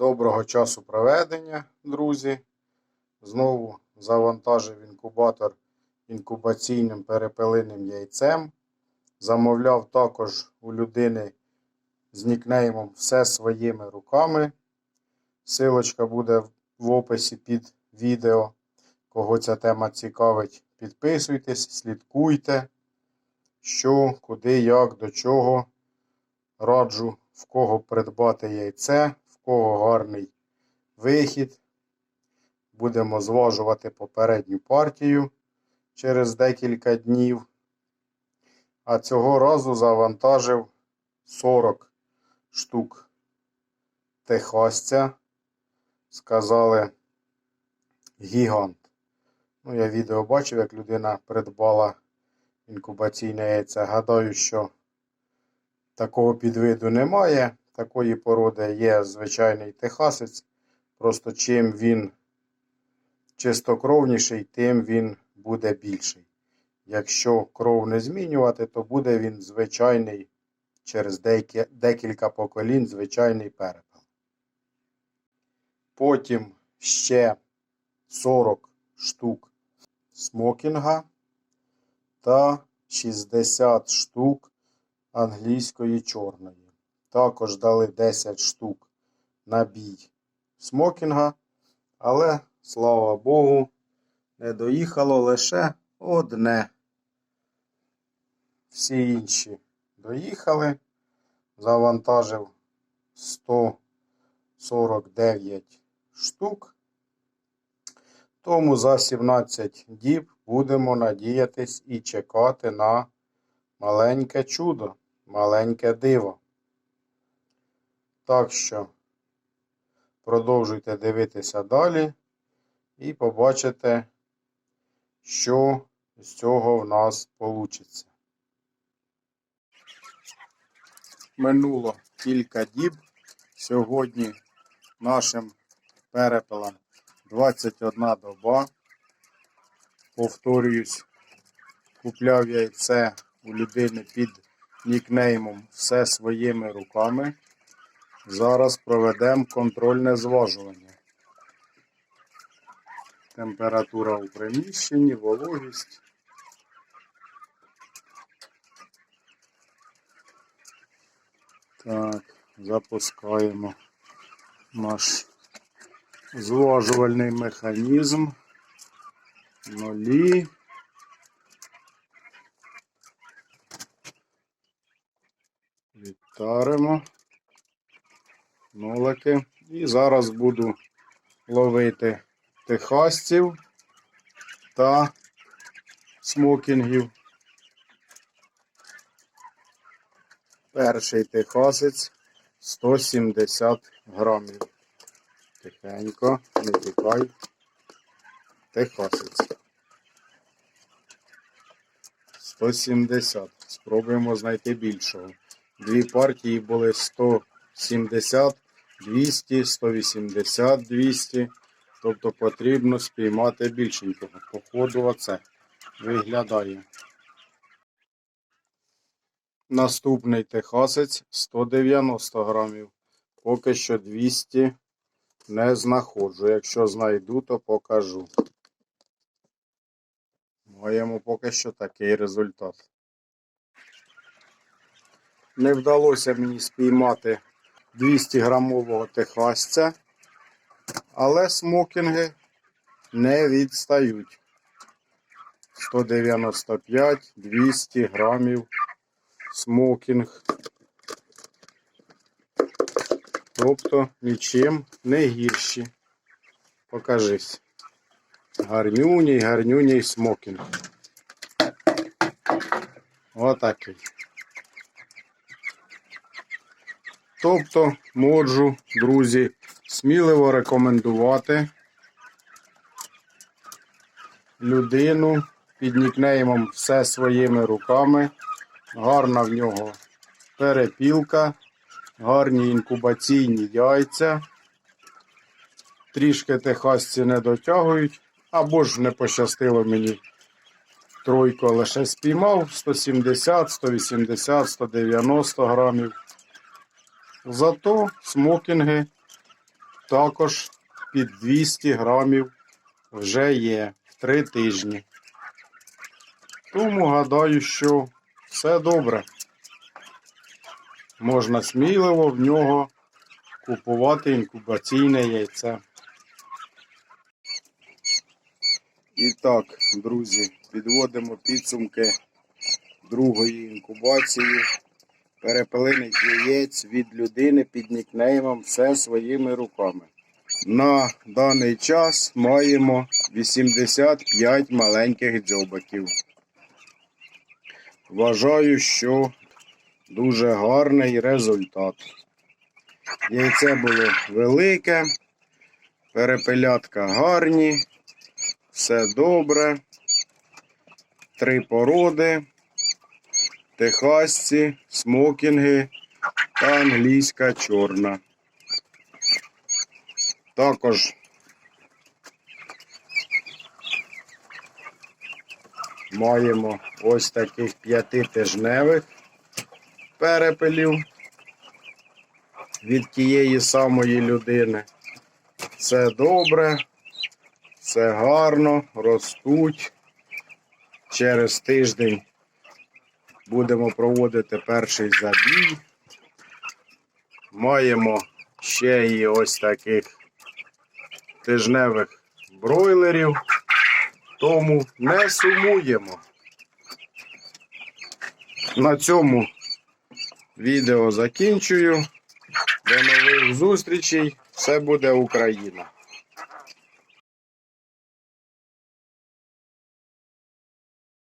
Доброго часу проведення, друзі. Знову завантажив інкубатор інкубаційним перепелиним яйцем. Замовляв також у людини з нікнеймом все своїми руками. Силочка буде в описі під відео. Кого ця тема цікавить, підписуйтесь, слідкуйте, що, куди, як, до чого. Раджу в кого придбати яйце, кого гарний вихід. Будемо зважувати попередню партію через декілька днів. А цього разу завантажив 40 штук техасця. Сказали гігант. Ну, я відео бачив, як людина придбала інкубаційне яйце. Гадаю, що такого підвиду немає. Такої породи є звичайний техасець. Просто чим він чистокровніший, тим він буде більший. Якщо кров не змінювати, то буде він звичайний через декілька поколінь звичайний перепел. Потім ще 40 штук смокінга та 60 штук англійської чорної. Також дали 10 штук набій смокінга, але, слава Богу, не доїхало лише одне. Всі інші доїхали. Завантажив 149 штук. Тому за 17 діб будемо надіятись і чекати на маленьке чудо, маленьке диво. Так що продовжуйте дивитися далі і побачите, що з цього в нас вийде. Минуло кілька діб. Сьогодні нашим перепелам 21 доба. Повторююсь, купляв яйце у людини під нікнеймом все своїми руками. Зараз проведемо контрольне зважування. Температура у приміщенні, вологість. Так, запускаємо наш зважувальний механізм. Нулі. Відтаримо нолики. І зараз буду ловити техасців та смокінгів. Перший техасець 170 грамів. Тихенько, не тікай. Техасець. 170. Спробуємо знайти більшого. Дві партії були 170, 200, 180, 200. Тобто потрібно спіймати більшенького. Походу, оце виглядає. Наступний техасець 190 грамів. Поки що 200 не знаходжу. Якщо знайду, то покажу. Маємо поки що такий результат. Не вдалося мені спіймати 200 грамового техасця, але смокінги не відстають. 195-200 грамів смокінг. Тобто нічим не гірші. Покажись. Гарнюній, гарнюній смокінг. Отакий. Тобто можу, друзі, сміливо рекомендувати людину під нікнеймом все своїми руками. Гарна в нього перепілка, гарні інкубаційні яйця. Трішки техасці не дотягують, або ж не пощастило мені. Тройку лише спіймав 170, 180, 190 грамів. Зато смокінги також під 200 грамів вже є в 3 тижні. Тому гадаю, що все добре. Можна сміливо в нього купувати інкубаційне яйце. І так, друзі, підводимо підсумки другої інкубації перепелиних яєць від людини під нікнеймом все своїми руками. На даний час маємо 85 маленьких дзьобаків. Вважаю, що дуже гарний результат. Яйце було велике, перепелятка гарні, все добре. Три породи, техасці, смокінги та англійська чорна. Також маємо ось таких п'ятитижневих перепелів від тієї самої людини. Все добре, все гарно, ростуть. Через тиждень будемо проводити перший забій. Маємо ще і ось таких тижневих бройлерів, тому не сумуємо. На цьому відео закінчую. До нових зустрічей. Все буде Україна!